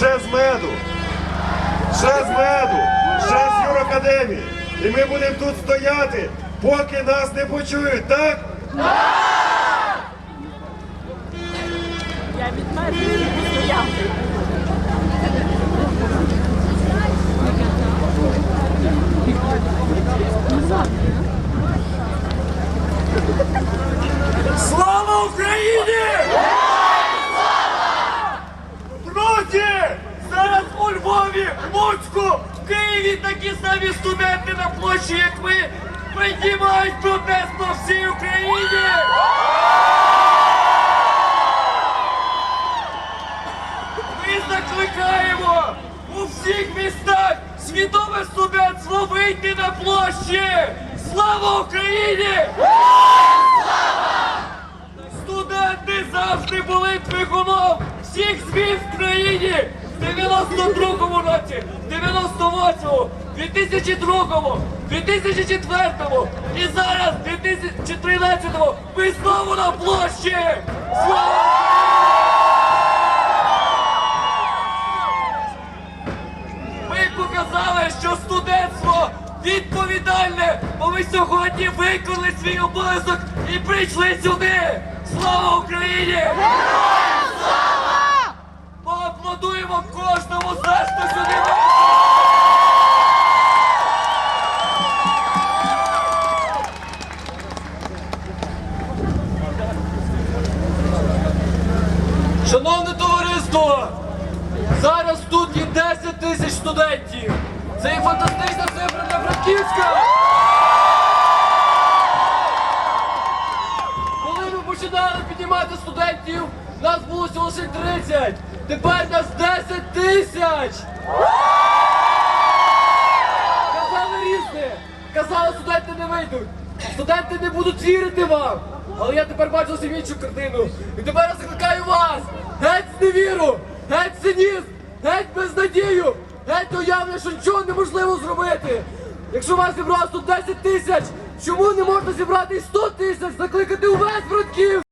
ще з меду, ще з меду, ще з юракадемії. І ми будемо тут стояти, поки нас не почують, так? Я від стояв. Слава Україні! Друзі! Зараз у Луцьку, Києві такі самі студенти на площі, як ви, піднімають протест по всій Україні! Ми закликаємо у всіх містах свідоме студентство вийти на площі! Слава Україні! Студенти завжди були двигуном всіх змін в країні в 92-му році, 98-му, 2002-му, 2004-му і зараз, в 2013-му, ми знову на площі! Слава! Ми показали, що студентство відповідальне, бо ми сьогодні виконали свій обов'язок і прийшли сюди. Слава Україні! Шановне товариство, зараз тут є 10 тисяч студентів. Це є фантастична цифра для Франківська. Коли ми починали піднімати студентів, нас було всього лише 30. Тепер нас 10 тисяч. Казали різне. Казали, студенти не вийдуть. Студенти не будуть вірити вам. Але я тепер бачу зовсім іншу картину. І тепер я закликаю вас. Геть невіру, геть цинізм, геть безнадію, геть уявлення, що нічого неможливо зробити. Якщо вас зібралось тут 10 тисяч, чому не можна зібрати і 100 тисяч, закликати увесь братків?